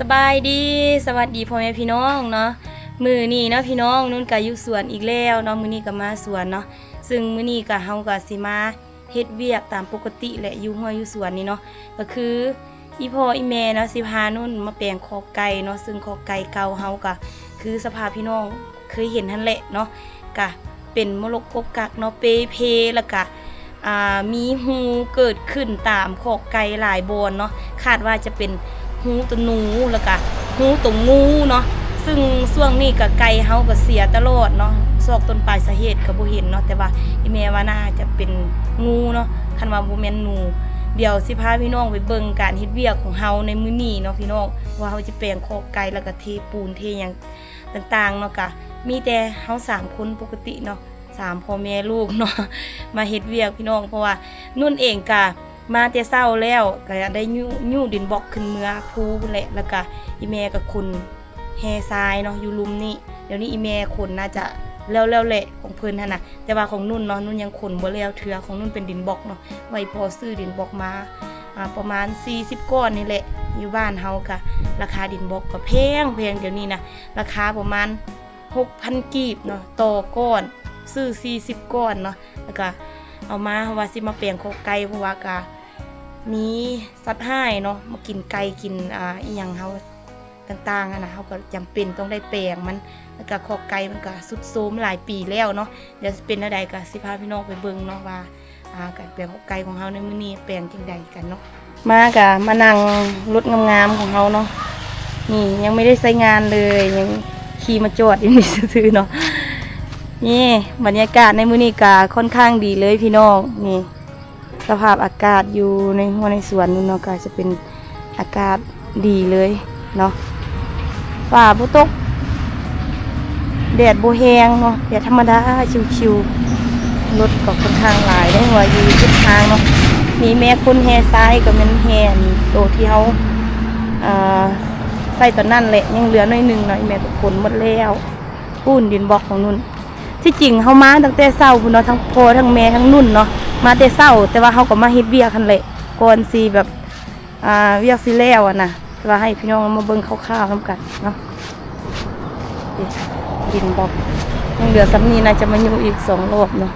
สบายดีสวัสดีพ่อแม่พี่น้องเนาะมือนี้เนาะพี่น้องนุ่นก็อยู่สวนอีกแล้วเนาะมือนี้ก็มาสวนเนาะซึ่งมือนี้ก็เฮาก็สิมาเฮ็ดเวียกตามปกติแหละอยู่ห้วยอยู่สวนนี่เนาะก็คืออีพ่ออีแม่เนาะสิพานุ่นมาแปลงคอกไก่เนาะซึ่งคอกไก่เก่าเฮาก็คือสภาพพี่น้องเคยเห็นหั่นแหละเนาะก็เป็นมรกกกักเนาะเปเพแล้วก็มีหูเกิดขึ้นตามขอกไก่หลายบอนเนาะคาดว่าจะเป็น หูตัวหนูแล้วก็หูตัวงูเนาะซึ่งช่วงนี้กับไก่เฮาก็เสียตลอดเนาะซอกต้นปลายสาเหตุก็บ่เห็นเนาะแต่ว่าอีแม่ว่าน่าจะเป็นงูเนาะคันว่าบ่แม่นหนูเดี๋ยวสิพาพี่น้องไปเบิ่งการเฮ็ดเวียกของเฮาในมื้อนี้เนาะพี่น้องว่าเฮาจะแปลงคอกไก่แล้วก็เทปูนเทหยังต่างๆเนาะก็มีแต่เฮาสามคนปกติเนาะสามพ่อแม่ลูกเนาะมาเฮ็ดเวียกพี่น้องเพราะว่านุ่นเองก็ มาแต่เช้าแล้วก็ได้ยู่ยู่ดินบล็อกขึ้นเมื่อภูแหละแล้วก็อีแม่ก็คุณแฮทรายเนาะอยู่ลุมนี่เดี๋ยวนี้อีแม่คนน่าจะแล้วแล้วแหละของเพิ่นหั่นน่ะแต่ว่าของนุ่นเนาะนุ่นยังขนบ่แล้วเทือของนุ่นเป็นดินบล็อกเนาะไว้พอซื้อดินบล็อกมาอ่าประมาณ 40ก้อนนี่แหละอยู่บ้านเฮาก็ราคาดินบล็อกก็แพงแพงเดี๋ยวนี้นะราคาประมาณ 6,000 กีบเนาะต่อก้อนซื้อ 40ก้อนเนาะแล้วก็เอามาว่าสิมาเปลี่ยนโคไก่เพราะว่ากะ มีสัตว์ให้เนาะมากินไก่กินอ่าอีหยังเฮาต่างๆอะนะเฮาก็จำเป็นต้องได้แปลงมันแล้วก็คอกไก่มันก็สุดโทมหลายปีแล้วเนาะเดี๋ยวเป็นอะไรก็สิพาพี่น้องไปเบิ่งเนาะว่าอ่าการแปลงคอกไก่ของเฮาในมื้อนี้แปลงจังใดกันเนาะมากะมานั่งรถงามๆของเฮาเนาะนี่ยังไม่ได้ใช้งานเลยยังขี่มาจอดอยู่นี่ซื่อเนาะนี่บรรยากาศในมื้อนี้กาค่อนข้างดีเลยพี่น้องนี่ สภาพอากาศอยู่ในหัวในสวนนู่นเนาะก็จะเป็นอากาศดีเลยเนาะฝ่าบ่ตกแดดโบแฮงเนาะแดดธรรมดาชิวๆรถก็ค่อนข้างหลายได้หัวอยู่ทุกทางเนาะมีแม่คนแห่ซ้ายก็แมันแห่นโตที่เฮาใส่ตอนนั้นแหละยังเหลือหน่อยหนึ่งเนาะอีแม่ก็ขนหมดแล้วปูนดินบล็อกของนุ่นที่จริงเฮามาตั้งแต่เช้าพุ่นเนาะทั้งพ่อทั้งแม่ทั้งนุ่นเนาะ มาแต่เศร้า แต่ว่าเขาก็มาเฮ็ดเวียกคันเละก่อนสีแบบอ่าเวียกสีแล้วอะนะแต่ว่าให้พี่น้องมาเบิ่งคร่าวๆนํกันเนาะดินบอกยังเหลือสำนีนะจะมาอยู่อีกสองรอบเนาะ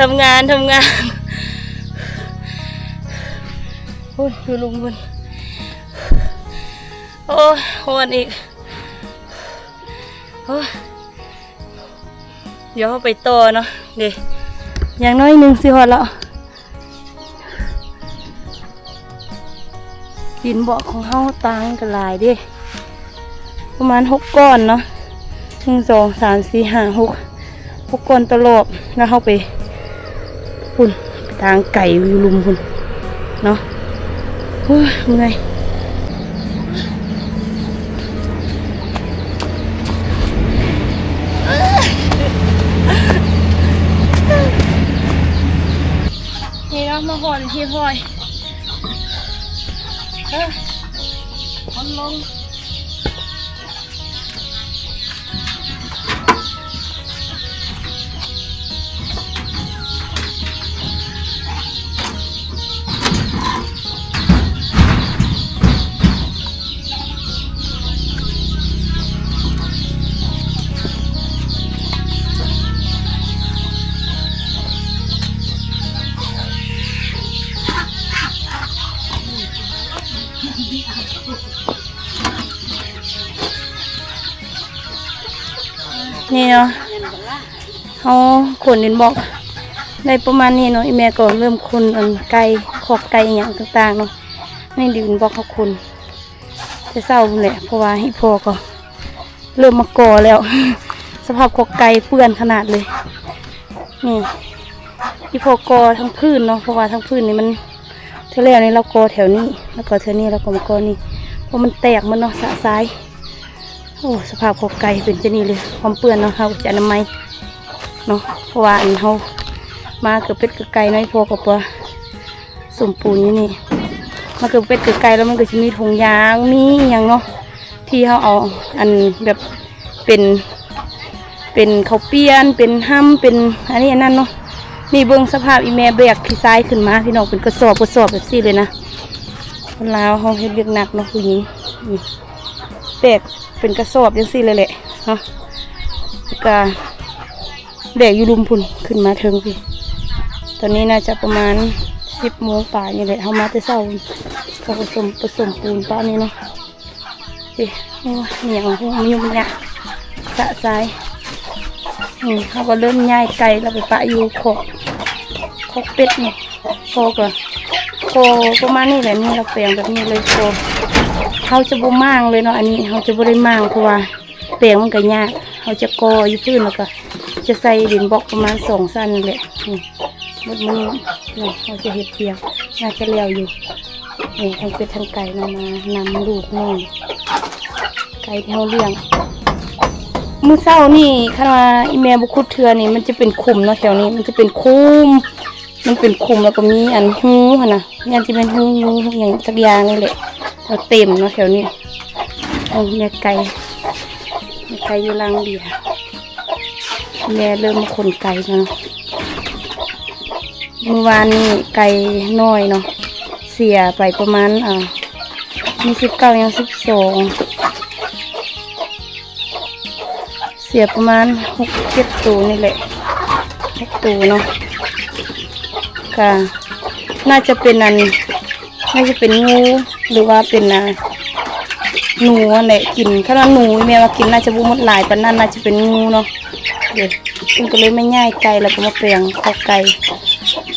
ทำงานทำงานโอ้ยอยู่ลุงบนโอ้ยหวนอีกโอ้ยเดี๋ยวเราไปต่อเนาะเดี๋ยวอย่างน้อยหนึ่งสิหอดแล้วดินเบาะของเฮาต่างกันหลายดิประมาณหกก้อนเนาะหนึ่งสองสามสี่ห้าหกหกคนตลบแล้วเข้าไป พุ่นทางไก่อยู่ลุมพุ่นเนาะโอ้ยเมื่อยนี่เนาะมาหอนที่พลอยเอ้ยมันลง นี่เนาะเขาขนดินบอกได้ประมาณนี้เนาะอีแม่ก็เริ่มคุณอันไกลขอบไกลอย่างต่างๆเนาะนี่ดินบอกเขาคุนจะเศร้าแหละเพราะว่าให้พอก็เริ่มมาก่อแล้ว สภาพขอบไกลเปื้อนขนาดเลย นี่ที่พอกอทั้งพื้นเนาะเพราะว่าทั้งพื้นนี่มัน เท่าแล้วนี่เรากแถวนี้ แล้วก็เท่านี้เราก็มากนี่เพราะมันแตกมันเนาะสะซ้ายโอ้สภาพของไก่เป็นจะนี่เลยความเปื้อนเนาะเขาจะอนามัยเนาะเพราะว่าอันเขามาเกือบเป็ดเกือบไก่น้อยพอกับว่าสมปูนอยู่นี่มาเกือบเป็ดเกือบไก่แล้วมันก็จะมีถุงยางมีอย่างเนาะที่เขาเอาอันแบบเป็นเป็นเขาเปียนเป็นห้ำเป็นอันนี้อันนั้นเนาะ นี่เบิ้งสภาพอีแม่แบกพี่ซ้ายขึ้นมาพี่น้องเป็นกระสอบกระสอบแบบซี่เลยนะคนลาวเขาเฮ็ดเรียกหนักเนาะผู้หญิงนี่แบกเป็นกระสอบยังสี่เลยแหละเนาะก็แบกอยู่ลุมพุ่นขึ้นมาเทิงพี่ ตอนนี้น่าจะประมาณสิบโมงป่ายนี่แหละเขามาแต่เช้าเขาผสมผสมปูนป้านี่เนาะพี่โอ้ยเหนียวพวกมันยุ่งเนี่ยสะสายอืมเขาก็เริ่มย่ายไก่แล้วไปปะอยู่ขอก ขอกเป็ดเนาะพอก็พอประมาณนี้แหละนี่เราแปลงแบบนี้เลยพอเขาจะบ่มางเลยเนาะอันนี้เขาจะบ่ได้มางเพราะว่าแปลงมันก็ยากเขาจะกออยู่พื้นแล้วก็ จะใส่ดินบล็อกประมาณสองสั้นแหละนี่มดมือนี่เขาจะเห็ดเปียกน่าจะเลี้ยวอยู่นี่ทั้งเป็ดทั้งไก่เรามานำลูกน้องไก่ที่เขาเลี้ยงมือเช้านี่คันว่าอีแม่บุคุดเทือนี่มันจะเป็นคุมเนาะแถวนี้มันจะเป็นคุม มันเป็นคุมแล้วก็มีอันหูหั่นน่ะยันจะเป็นหูหูอย่างสักอย่างนี่แหละเราเต็มเนาะแถวนี้โอ้แม่ไก่แม่ไก่อยู่ลังเดียวแม่เริ่มมาขนไก่แล้วเนาะเมื่อวานนี้ไก่น้อยเนาะเสียไปประมาณอ่ามีสิบเก้ายังสิบสองเสียประมาณหกเจ็ดตัวนี่แหละหกตัวเนาะ ค่ะ น่าจะเป็นอัน น่าจะเป็นงู หรือว่าเป็นอ่าหนูอันแหละกินถ้าว่าหนูแม่ว่ากินน่าจะบุหมดหลายปานนั้นน่าจะเป็นงูเนาะเด็กคุณก็เลยไม่ง่ายไก่แล้วก็มาเปลี่ยงข้าวไก่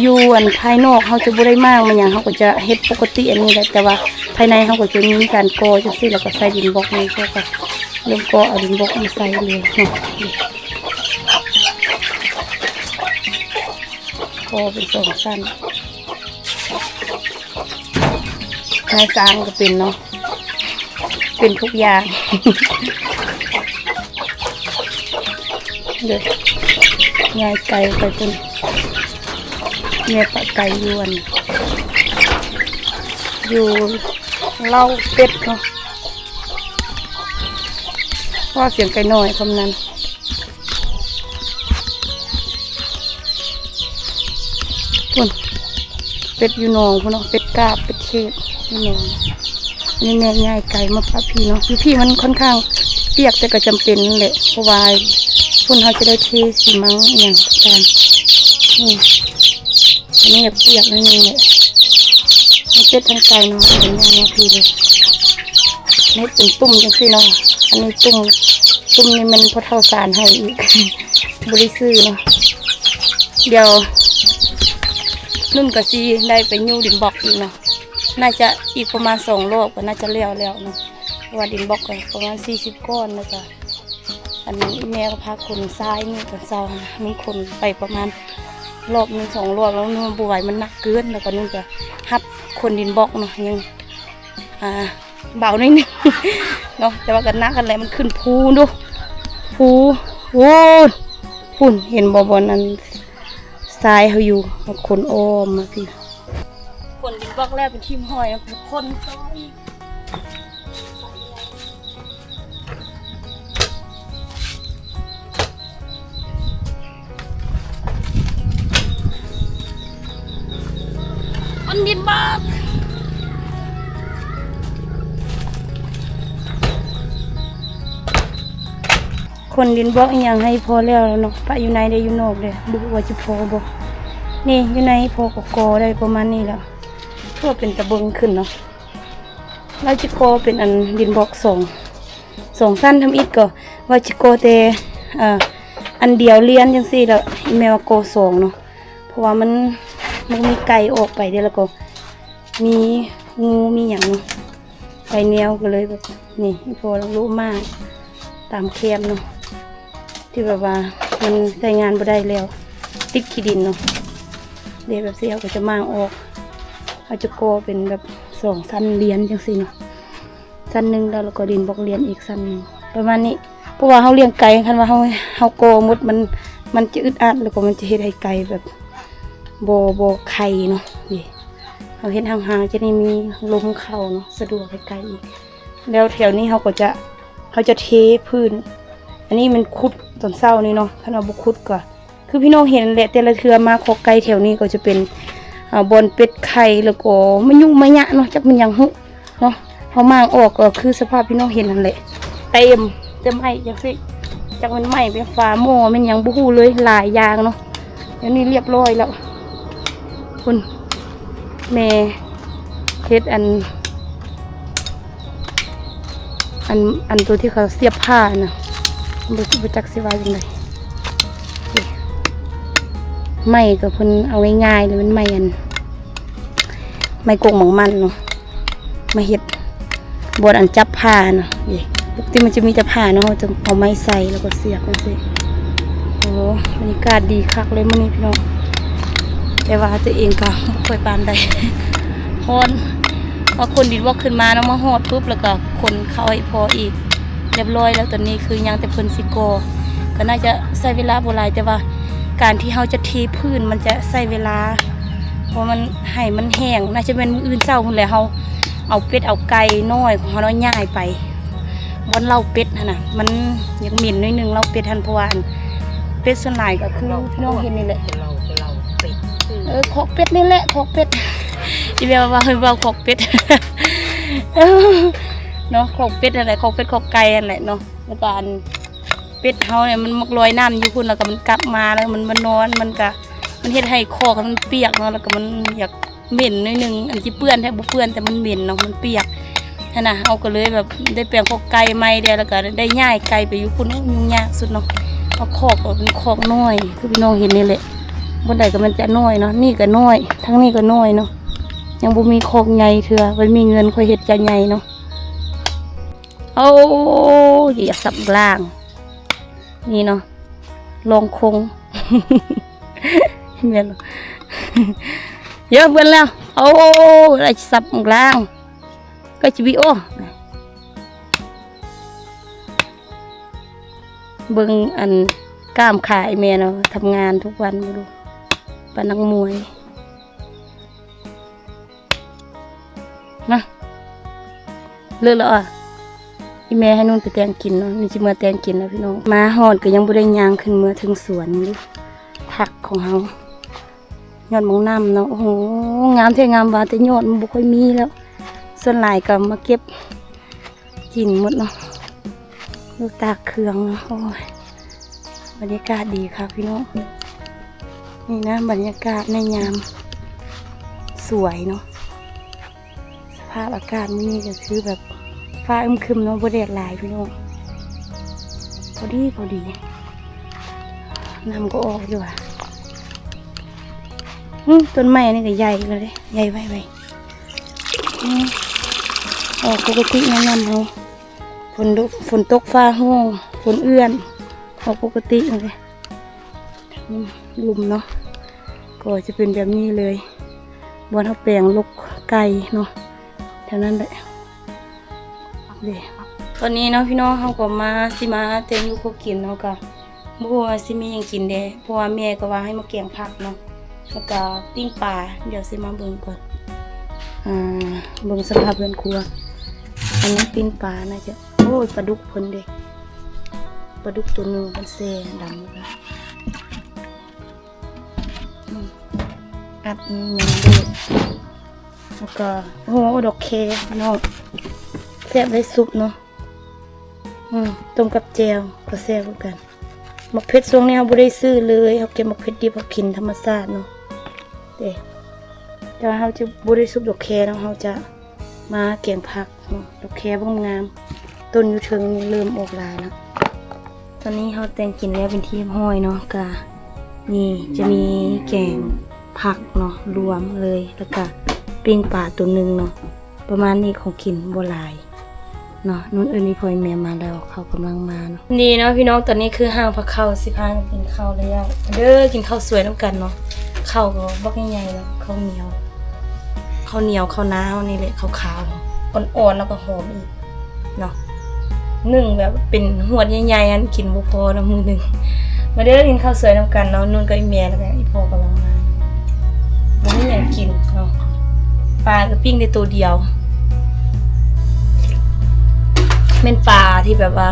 อยู่อันภายนอกเขาจะบ่ได้มากมันอย่างเขาก็จะเฮ็ดปกติอันนี้แหละแต่ว่าภายในเขาก็จะมีการโกจังซี่แล้วก็ใส่ดินบล็อกนี่ก็ก็เริ่มกอเอาดินบล็อกมาใส่เลยเนาะ อเป็นสองสั้นนายสร้างก็เป็นเนาะ เป็นทุกอย่างเดี๋ยวยายไก่ไปเป็นเมียปะไก่ยวน อยู่เล่าเป็ดเนาะพ่อเสียงไก่น้อยคำนั้น พุ่นเป็ดอยู่นองพุ่นเนาะเป็ดกาบเป็ดเขตอยู่นองนี่แม่ง่ายไก่มาปะพี่เนาะพี่พี่มันค่อนข้างเปียกแต่ก็จำเป็นแหละเพราะว่าพุ่นเขาจะได้เทสีมังอย่างต่างนี่อันนี้แบบเปียกนิดนึงแหละมันเป็ดทั้งไก่เนาะเป็นอย่างมาพี่เลยนี่เป็นตุ่มจังซี่เนาะอันนี้ตุ่มตุ่มนี่มันพอเท่าสารให้อีกบริซื้อเนาะเดี๋ยว นุ่นกับซีได้ไปยูดินบล็อกอีกเนาะน่าจะอีกประมาณสองรอบก็น่าจะเลี้ยวแล้วเนาะว่าดินบล็อกก็ประมาณสี่สิบก้อนนะจ๊ะอันนี้แม่ก็พาคนซ้ายนี่กับเซานะนุ่นคนไปประมาณรอบหนึงสองรอบแล้วนุ่นบไหวมันหนักเกินแล้วก็นุ่นก็ฮับคนดินบล็อกเนาะยังอ่าเบาหน่อยหนึงเนาะแต่ว่ากันนักกันแหละมันขึ้นภูดูภูโอ้ยพุ่นเห็นบ่บอนั้น ทรายเขาอยู่มาคนอ้อมมาพี่คนดินบล็อกแรกเป็นทีมห้อยคนซอยคนดินบล็อก คนดินบล็อกอย่างให้พอแล้วเนาะปะอยู่ในได้อยู่นอกเลยบุว่าจะพอบ่นี่อยู่ในพอกกอได้ประมาณนี้แล้วเพื่อเป็นตะเบิงขึ้นเนาะเราจะกอเป็นอันดินบล็อกสองสองสั้นทำอีกก็ว่าจะกอแต่ออันเดียวเลี้ยนจังซี่แล้วอีแมวโกสองเนาะเพราะว่ามันมันมีไก่ออกไปเด้แล้วก็ มีงูมีหยังเนาะไก่แนวก็เลยแบบนี่พอเรารู้มากตามเคมเนาะ ที่แบบว่ามันใช้งานบ่ได้แล้ว ติดขี้ดินเนาะเดี๋ยวแบบเสียก็จะมางออกเอาจะโกเป็นแบบสองสั้นเลียนจังซี่เนาะสั้นหนึ่งแล้วเราก็ดินบอกเลียนอีกสั้นหนึ่งประมาณนี้เพราะว่าเขาเลี้ยงไก่คันว่าเขาเขาโกอหมดมันมันจะอึดอัดแล้วก็มันจะเฮ็ดให้ไก่แบบโบโบไข่เนาะนี่เขาเห็นห่างๆจะได้มีลมเข้าเนาะสะดวกให้ไก่อีกแล้วแถวนี้เขาก็จะเขาจะเทพื้น นนี้มันคุดตอนเศร้านี่เนาะถ้าเราบุคุดก็คือพี่น้องเห็นแหละแต่ละเทือมาขอกไก่แถวนี้ก็จะเป็นอบอนเป็ดไข่แล้วก็มันยุ่งมันยะเนาะจักมันยังหุเนาะเขามางออกก็คือสภาพพี่น้องเห็นนั่นแหละเต็มเต็มให้จังสิจักมันไหม้เป็นฟ้าหม้อมันยังบุหูเลยหลายยางเนาะเดี๋ยวนี้เรียบร้อยแล้วคุณแม่เฮ็ดอัน อันอันตัวที่เขาเสียบผ้านะ บริบจักสิว่าจังไงไม่กับเพิ่นเอาง่ายๆเลยมันไม่อันไม่กงหมองมันเนาะมาเฮ็ดบทอันจับผ้าเนาะนี่ปกติมันจะมีจับผ้าเนาะจะเอาไม้ใส่แล้วก็เสียบจังซี่โอ้บรรยากาศดีคักเลยมื้อนี้พี่น้องแต่ว่าตัวเองก็ค่อยปานใดฮอนพอคนดินวอกขึ้นมาเนาะมาหอดปุ๊บแล้วก็คนเข้าให้พออีก เรียบร้อยแล้วตอนนี้คือยังแต่เพิ่นสิโกอก็น่าจะใช้เวลาบ่หลายแต่ว่าการที่เฮาจะเทพื้นมันจะใช้เวลา เพราะมันให้มันแห้งน่าจะเป็นมื้ออื่นเช้าพุ่นแหละเฮาเอาเป็ดเอาไก่น้อยของเฮาเนาะย้ายไปบนเล่าเป็ดหั่นน่ะมันอยากเหม็นหนิดนึงเล่าเป็ดทันเพราะว่าอันเป็ดส่วนหลายก็คือพี่น้องเห็นนี่แหละเราเราเป็ดเออขอกเป็ดนี่แหละขอกเป็ดอีเมลว่าเฮ้ยว่าขอกเป็ด เนาะขอกเป็ดอะไรขอกเป็ดขอกไก่อะไรเนาะแล้วก็อันเป็ดเฮาเนี่ยมันมักลอยน้ำอยู่คุณแล้วก็มันกลับมาแล้วมันมันนอนมันก็มันเฮ็ดให้คอกมันเปียกเนาะแล้วก็มันอยากเหม็นนิดนึงอันที่เปื้อนแทบบ่เปื้อนแต่มันเหม็นเนาะมันเปียกนั่นน่ะเอาก็เลยแบบได้แปลงขอกไก่ใหม่เดียวแล้วก็ได้ย้ายไก่ไปอยู่คุณยุ่งยากสุดเนาะเอาคอกก็เป็นคอกน้อย คือพี่น้องเห็นนี่แหละบนใดก็มันจะน้อยเนาะนี่ก็น้อย ทั้งนี้ก็น้อยเนาะยังบ่มีโครงใหญ่เถื่อมันมีเงินค่อยเฮ็ดจะใหญ่เนาะ โอ้ยอย่าสับกลาง นี่เนาะลองคงเมียนเยอะเพื่อนแล้วโอ้ไรสับกลาง ก็จะวิโอเบิ่งอันกล้ามขายแม่เนาะทำงานทุกวันบ่รู้ปนักมวยนะเลิกแล้วอะ อีแม่ให้นุ่นไปแตงกินเนาะนี่จิเมื่อแตงกินแล้วพี่น้องมาหอดก็ยังบ่ได้ยางขึ้นเมื่อถึงสวนนี่ผักของเฮายอดมองน้ำเนาะโอ้โหงามแท้งามวาแต่ยอดมันบ่ค่อยมีแล้วส่วนหลายก็มาเก็บกินหมดเนาะลูกตากเครื่องเนาะโอ้ยบรรยากาศดีค่ะพี่น้องนี่นะบรรยากาศในยามสวยเนาะสภาพอากาศมื้อนี้ก็คือแบบ ฟ้าอึมครึมเนาะบ่แดดหลายพี่น้องพอดีพอดีน้ำก็ออกอยู่อะต้นไม้นี่ก็ใหญ่เลยเด้ใหญ่ไว้ไว้ออกปกติแนะนำเราฝนฝนตกฟ้าห้องฝนเอื้อนออกปกติเลยลุมเนาะก็จะเป็นแบบนี้เลยบนเขาแปลงลกไก่เนาะแถวนั้นแหละ เดี๋ยวตอนนี้เนาะพี่น้องเขาก็มาสิมาเต็มอยู่พวกกินเนาะก็บ่รู้ว่าสิมีหยังกินเด้เพราะว่าแม่ก็ว่าให้มาแกงผักเนาะแล้วก็ปิ้งปลาเดี๋ยวสิมาเบิ่งก่อนอ่าเบิ่งสภาพเรือนครัว อันนี้ปิ้งปลาน่าจะโอ้ยปลาดุกเพิ่นเด้ปลาดุกตัวนึงมันแซ่ดำหมดแล้วอัดมันดูดแล้วก็โอ้โหดอกเคเนาะ ซ่บได้ซุปเนาะอืมต้มกับแจวก็แซ่บเหมือนกันมะเพ็ดช่วงนี้เราบ่ได้ซื้อเลยเขาเก็บมะเพ็ดดิบเขากินธรรมชาติเนาะเด้แต่ว่าเขาจะบ่ได้ซุปดอกแคเนาะเขาจะมาแกงผักเนาะดอกแคบ่งงาม ต้นยูเทิงเริ่มออกลายแล้วตอนนี้เขาแต่งกินแล้วเป็นที่เรียบร้อยเนาะกะนี่จะมีแกงผักเนาะรวมเลยแล้วก็ปิ้งปลาตัวหนึ่งเนาะประมาณนี้ของกินบัวลาย เนาะนุ่นเอิญนี่พอยเมียมาแล้วเขากำลังมาเนาะนี่เนาะพี่น้องตอนนี้คือห้างพักเข้าสิพากันกินข้าวแล้วเด้อกินข้าวสวยน้ำกันเนาะข้าวก็บักใหญ่ๆเนาะข้าวเหนียวข้าวเหนียวข้าวน้าวนี่แหละขาวๆอ่อนๆแล้วก็หอมอีกเนาะหนึ่งแบบเป็นหัวดใหญ่ๆอันกินบ่พอนะมือหนึ่งมาเด้อกินข้าวสวยน้ำกันเนาะนุ่นกับอีเมียแล้วก็อีพ่อกำลังมาบ่มีหยังกินเนาะปลาก็ปิ้งได้ตัวเดียว เม่นปลาที่แบบว่า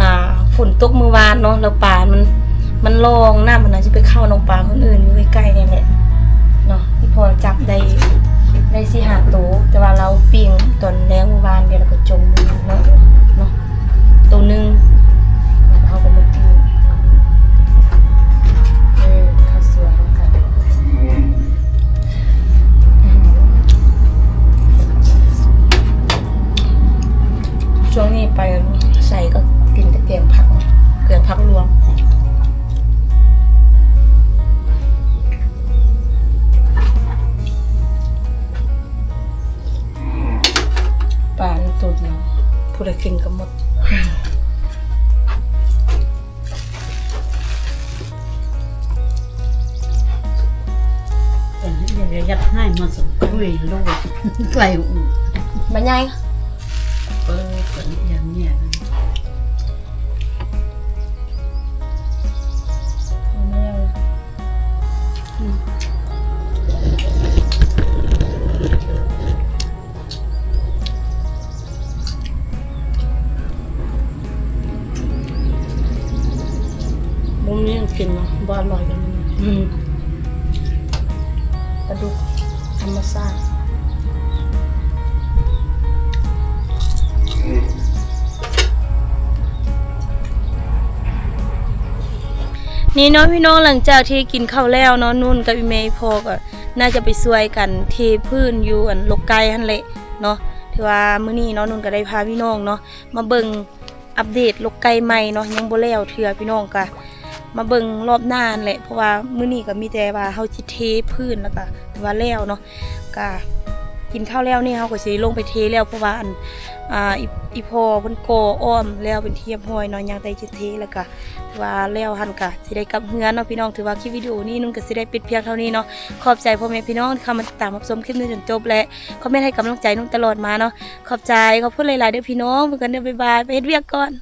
อ่าฝนตกเมื่อวานเนาะแล้วปลามันมันลองน้ามันอาจจะไปเข้าน้องปลาคนอื่นอยู่ใกล้ๆเนี่ยแหละเนาะที่พอจับได้ได้สิหาตัวแต่ว่าเราปิงตอนแรงเมื่อวานเดี๋ยวเราก็จมเนาะเนาะตัวหนึ่ง ช่วงนี้ไปใส่ก็กินแต่แกงผักเกลือผักรวมปลาในตัวเดียวผู้ใดกินก็หมดแต่อย่าเดี๋ยวยัดให้มาสมคุยโลดไกลอู่มันยัง นี่เนาะพี่น้องหลังจากที่กินข้าวแล้วเนาะนุ่นกับอีเมย์พอก็น่าจะไปช่วยกันเทพื้นอยู่อันลกไก่หันแหละเนาะถือว่ามื้อนี้เนาะนุ่นก็ได้พาพี่น้องเนาะมาเบิ่งอัปเดตลกไก่ใหม่เนาะยังบ่แล้วเทื่อพี่น้องก็มาเบิ่งรอบหน้านแหละเพราะว่ามื้อนี้ก็มีแต่ว่าเฮาสิเทพื้นแล้วก็ถือว่าแล้วเนาะก็ กินข้าวแล้วนี่เฮาก็สิลงไปเทแล้วเพราะว่าอันอ่าอีพอเพิ่นโกอ้อมแล้วเป็นเทียบห้อยนาะยังได้สิเทแล้วก็ถือว่าแล้วหั่นก็สิได้กลับเฮือนเนาะพี่น้องถือว่าคลิปวิดีโอนี้นุ่นก็สิได้ปิดเพียงเท่านี้เนาะขอบใจพ่อแม่พี่น้องที่เข้ามาติดตามรับชมคลิปนี้จนจบและคอมเมนต์ให้กำลังใจนุ่นตลอดมาเนาะขอบใจขอบคุณหลายๆเด้อพี่น้องเพื่อนกันเด้อบ๊ายบายไปเฮ็ดเวียกก่อน